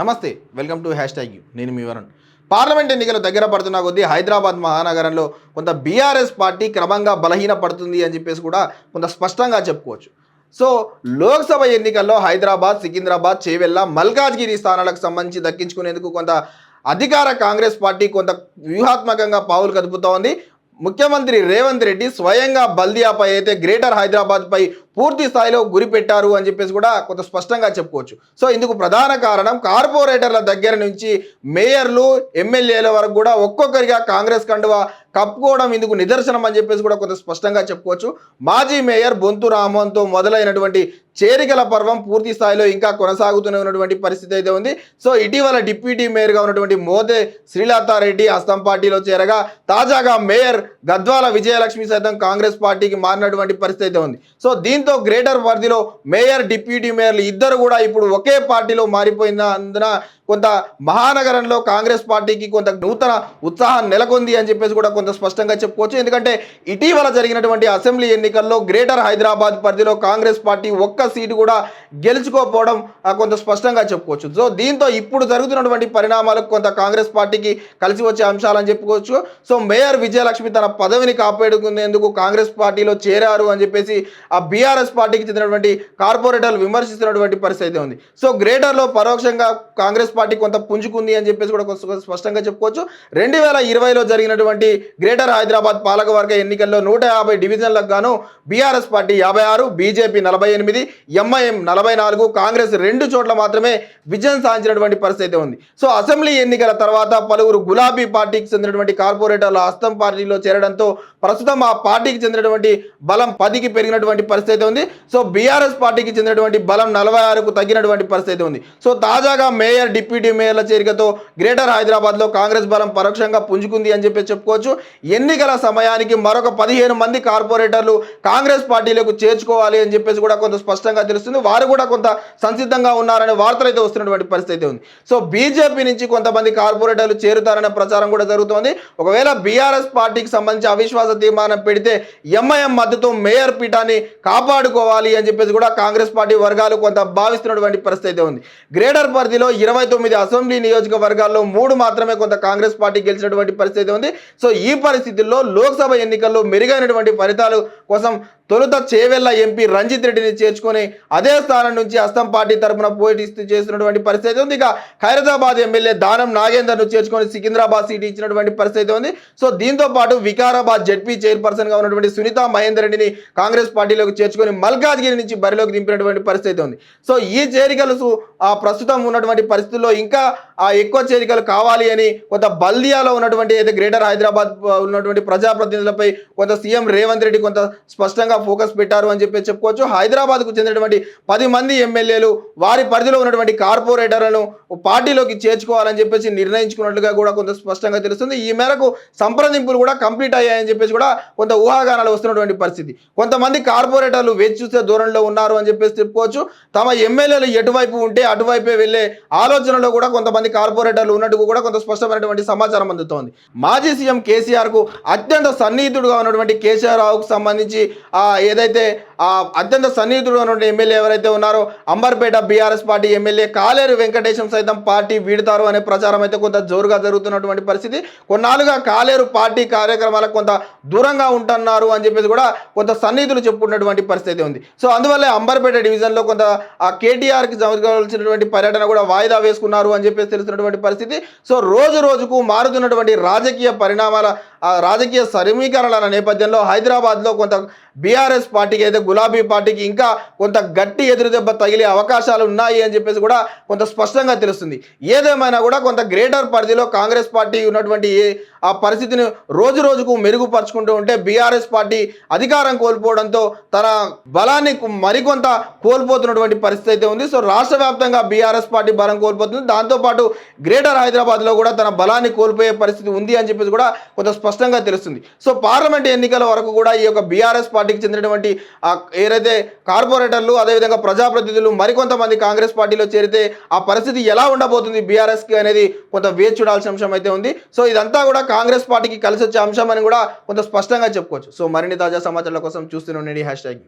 Namaste welcome to hash tag U. నేను మీ Varun. Parliament ఎన్నికలు దగ్గర పడుతున్న కొద్దీ హైదరాబాద్ మహానగరంలో కొంత బీఆర్ఎస్ పార్టీ క్రమంగా బలహీన పడుతుంది అని చెప్పేసి కూడా కొంత స్పష్టంగా చెప్పుకోవచ్చు. సో లోక్సభ ఎన్నికల్లో హైదరాబాద్ సికింద్రాబాద్ చేవెళ్ళ మల్కాజ్గిరి స్థానాలకు సంబంధించి దక్కించుకునేందుకు కొంత అధికార కాంగ్రెస్ పార్టీ కొంత వ్యూహాత్మకంగా పావులు కదుపుతోంది. ముఖ్యమంత్రి రేవంత్ రెడ్డి స్వయంగా బల్దియాపై అయితే గ్రేటర్ హైదరాబాద్పై పూర్తి స్థాయిలో గురి పెట్టారు అని చెప్పేసి కూడా కొంత స్పష్టంగా చెప్పుకోవచ్చు. సో ఇందుకు ప్రధాన కారణం కార్పొరేటర్ల దగ్గర నుంచి మేయర్లు ఎమ్మెల్యేల వరకు కూడా ఒక్కొక్కరిగా కాంగ్రెస్ కండువా కప్పుకోవడం ఇందుకు నిదర్శనం అని చెప్పేసి కూడా కొంత స్పష్టంగా చెప్పుకోవచ్చు. మాజీ మేయర్ బొంతు రామన్తో మొదలైనటువంటి చేరికల పర్వం పూర్తి స్థాయిలో ఇంకా కొనసాగుతూనే ఉన్నటువంటి పరిస్థితి అయితే ఉంది. సో ఇటీవల డిప్యూటీ మేయర్గా ఉన్నటువంటి మోదే శ్రీలతారెడ్డి అస్తం పార్టీలో చేరగా తాజాగా మేయర్ గద్వాల విజయలక్ష్మి సైతం కాంగ్రెస్ పార్టీకి మారినటువంటి పరిస్థితి అయితే ఉంది. సో దీంతో గ్రేటర్ పరిధిలో మేయర్ డిప్యూటీ మేయర్లు ఇద్దరు కూడా ఇప్పుడు ఒకే పార్టీలో మారిపోయిన అందున కొంత మహానగరంలో కాంగ్రెస్ పార్టీకి కొంత నూతన ఉత్సాహం నెలకొంది అని చెప్పేసి కూడా కొంత స్పష్టంగా చెప్పుకోవచ్చు. ఎందుకంటే ఇటీవల జరిగినటువంటి అసెంబ్లీ ఎన్నికల్లో గ్రేటర్ హైదరాబాద్ పరిధిలో కాంగ్రెస్ పార్టీ ఒక్క సీటు కూడా గెలుచుకోపోవడం కొంత స్పష్టంగా చెప్పుకోవచ్చు. సో దీంతో ఇప్పుడు జరుగుతున్నటువంటి పరిణామాలకు కొంత కాంగ్రెస్ పార్టీకి కలిసి వచ్చే అంశాలని చెప్పుకోవచ్చు. సో మేయర్ విజయలక్ష్మి తన పదవిని కాపాడుకునేందుకు కాంగ్రెస్ పార్టీలో చేరారు అని చెప్పేసి ఆ బీఆర్ఎస్ పార్టీకి చెందినటువంటి కార్పొరేటర్లు విమర్శిస్తున్నటువంటి పరిస్థితి ఉంది. సో గ్రేటర్లో పరోక్షంగా కాంగ్రెస్ పార్టీ కొంత పుంజుకుంది అని చెప్పేసి కూడా కొంత స్పష్టంగా చెప్పుకోవచ్చు. రెండు వేల ఇరవైలో జరిగినటువంటి గ్రేటర్ హైదరాబాద్ పాలకవర్గ ఎన్నికల్లో నూట యాభై డివిజన్లకు గాను బీఆర్ఎస్ పార్టీ యాభై ఆరు బీజేపీ నలభై ఎనిమిది ఎంఐఎం నలభై నాలుగు కాంగ్రెస్ రెండు చోట్ల మాత్రమే విజయం సాధించినటువంటి పరిస్థితి ఉంది. సో అసెంబ్లీ ఎన్నికల తర్వాత పలువురు గులాబీ పార్టీకి చెందినటువంటి కార్పొరేటర్లు హస్తం పార్టీలో చేరడంతో ప్రస్తుతం ఆ పార్టీకి చెందినటువంటి బలం పదికి పెరిగినటువంటి పరిస్థితి ఉంది. సో బీఆర్ఎస్ పార్టీకి చెందినటువంటి బలం నలభై ఆరుకు తగ్గినటువంటి పరిస్థితి ఉంది. సో తాజాగా మేయర్ డిప్యూటీ మేయర్ల చేరికతో గ్రేటర్ హైదరాబాద్లో కాంగ్రెస్ బలం పరోక్షంగా పుంజుకుంది అని చెప్పి చెప్పుకోవచ్చు. ఎన్నికల సమయానికి మరొక పదిహేను మంది కార్పొరేటర్లు కాంగ్రెస్ పార్టీలకు చేర్చుకోవాలి అని చెప్పేసి కూడా కొంత స్పష్టంగా తెలుస్తుంది. వారు కూడా కొంత సంసిద్ధంగా ఉన్నారనే వార్తలు అయితే వస్తున్నటువంటి పరిస్థితి ఉంది. సో బీజేపీ నుంచి కొంతమంది కార్పొరేటర్లు చేరుతారనే ప్రచారం కూడా జరుగుతోంది. ఒకవేళ బీఆర్ఎస్ పార్టీకి సంబంధించి అవిశ్వాస తీర్మానం పెడితే ఎంఐఎం మద్దతు మేయర్ పీఠాన్ని కాపాడుకోవాలి అని చెప్పేసి కూడా కాంగ్రెస్ పార్టీ వర్గాలు కొంత భావిస్తున్నటువంటి పరిస్థితి ఉంది. గ్రేటర్ పరిధిలో ఇరవై తొమ్మిది అసెంబ్లీ నియోజకవర్గాల్లో మూడు మాత్రమే కొంత కాంగ్రెస్ పార్టీ గెలిచినటువంటి పరిస్థితి ఉంది. సో ఈ పరిస్థితుల్లో లోక్సభ ఎన్నికల్లో మెరుగైనటువంటి ఫలితాలు కోసం తొలుత చేవెళ్ళ ఎంపీ రంజిత్ రెడ్డిని చేర్చుకొని అదే స్థానం నుంచి అస్తం పార్టీ తరపున పోటీస్తూ చేస్తున్నటువంటి పరిస్థితి ఉంది. ఇక హైదరాబాద్ ఎమ్మెల్యే దానం నాగేందర్ను చేర్చుకొని సికింద్రాబాద్ సీట్ ఇచ్చినటువంటి పరిస్థితి ఉంది. సో దీంతో పాటు వికారాబాద్ జడ్పీ చైర్పర్సన్గా ఉన్నటువంటి సునీత మహేందర్ రెడ్డిని కాంగ్రెస్ పార్టీలోకి చేర్చుకొని మల్కాజ్గిరి నుంచి బరిలోకి దింపినటువంటి పరిస్థితి ఉంది. సో ఈ చేరికలు ఆ ప్రస్తుతం ఉన్నటువంటి పరిస్థితుల్లో ఇంకా ఆ ఎక్కువ చేరికలు కావాలి అని కొంత బల్దియాలో ఉన్నటువంటి అయితే గ్రేటర్ హైదరాబాద్ ఉన్నటువంటి ప్రజాప్రతినిధులపై కొంత సీఎం రేవంత్ రెడ్డి కొంత స్పష్టంగా ఫోకస్ పెట్టారు అని చెప్పి చెప్పుకోవచ్చు. హైదరాబాద్కు చెందినటువంటి పది మంది ఎమ్మెల్యేలు వారి పరిధిలో ఉన్నటువంటి కార్పొరేటర్లను పార్టీలోకి చేర్చుకోవాలని చెప్పేసి నిర్ణయించుకున్నట్లుగా కూడా కొంత స్పష్టంగా తెలుస్తుంది. ఈ మేరకు సంప్రదింపులు కూడా కంప్లీట్ అయ్యాయని చెప్పేసి కూడా కొంత ఊహాగానాలు వస్తున్నటువంటి పరిస్థితి. కొంతమంది కార్పొరేటర్లు వేచి చూసే ధోరణిలో ఉన్నారు అని చెప్పేసి చెప్పుకోవచ్చు. తమ ఎమ్మెల్యేలు ఎటువైపు ఉంటే అటువైపే వెళ్ళే ఆలోచనలో కూడా కొంతమంది కార్పొరేటర్లు ఉన్నట్టు కూడా కొంత స్పష్టమైనటువంటి సమాచారం అందుతోంది. మాజీ సీఎం కేసీఆర్కు అత్యంత సన్నిహితుడుగా ఉన్నటువంటి కేసీఆర్ రావుకు సంబంధించి ఆ ఏదైతే అత్యంత సన్నిహితుడు ఎమ్మెల్యే ఎవరైతే ఉన్నారో అంబర్పేట బీఆర్ఎస్ పార్టీ ఎమ్మెల్యే కాలేరు వెంకటేశం సైతం పార్టీ వీడతారు అనే ప్రచారం అయితే కొంత జోరుగా జరుగుతున్నటువంటి పరిస్థితి. కొన్నాళ్ళుగా కాలేరు పార్టీ కార్యక్రమాలకు కొంత దూరంగా ఉంటున్నారు అని చెప్పేసి కూడా కొంత సన్నిహితులు చెప్పుకున్నటువంటి పరిస్థితి ఉంది. సో అందువల్ల అంబర్పేట డివిజన్లో కొంత ఆ కేటీఆర్కి జరగాల్సినటువంటి పర్యటన కూడా వాయిదా వేసుకున్నారు అని చెప్పేసి తెలుస్తున్నటువంటి పరిస్థితి. సో రోజు రోజుకు మారుతున్నటువంటి రాజకీయ పరిణామాల రాజకీయ సమీకరణల నేపథ్యంలో హైదరాబాద్లో కొంత బీఆర్ఎస్ పార్టీకి అయితే గులాబీ పార్టీకి ఇంకా కొంత గట్టి ఎదురుదెబ్బ తగిలే అవకాశాలు ఉన్నాయి అని చెప్పేసి కూడా కొంత స్పష్టంగా తెలుస్తుంది. ఏదేమైనా కూడా కొంత గ్రేటర్ పరిధిలో కాంగ్రెస్ పార్టీ ఉన్నటువంటి ఏ- ఆ పరిస్థితిని రోజు రోజుకు మెరుగుపరుచుకుంటూ ఉంటే బీఆర్ఎస్ పార్టీ అధికారం కోల్పోవడంతో తన బలాన్ని మరికొంత కోల్పోతున్నటువంటి పరిస్థితి అయితే ఉంది. సో రాష్ట్ర వ్యాప్తంగా బీఆర్ఎస్ పార్టీ బలం కోల్పోతుంది. దాంతోపాటు గ్రేటర్ హైదరాబాద్లో కూడా తన బలాన్ని కోల్పోయే పరిస్థితి ఉంది అని చెప్పేసి కూడా కొంత స్పష్టంగా తెలుస్తుంది. సో పార్లమెంట్ ఎన్నికల వరకు కూడా ఈ యొక్క బీఆర్ఎస్ పార్టీకి చెందినటువంటి ఆ ఏదైతే కార్పొరేటర్లు అదేవిధంగా ప్రజాప్రతినిధులు మరికొంతమంది కాంగ్రెస్ పార్టీలో చేరితే ఆ పరిస్థితి ఎలా ఉండబోతుంది? బీఆర్ఎస్కి అనేది కొంత వేచి చూడాల్సిన అంశం అయితే ఉంది. సో ఇదంతా కూడా కాంగ్రెస్ పార్టీకి కలిసి వచ్చే అంశం అని కూడా కొంత స్పష్టంగా చెప్పుకోవచ్చు. సో మరిన్ని తాజా సమాచారాల కోసం చూస్తూనే ఉండండి. Hash tag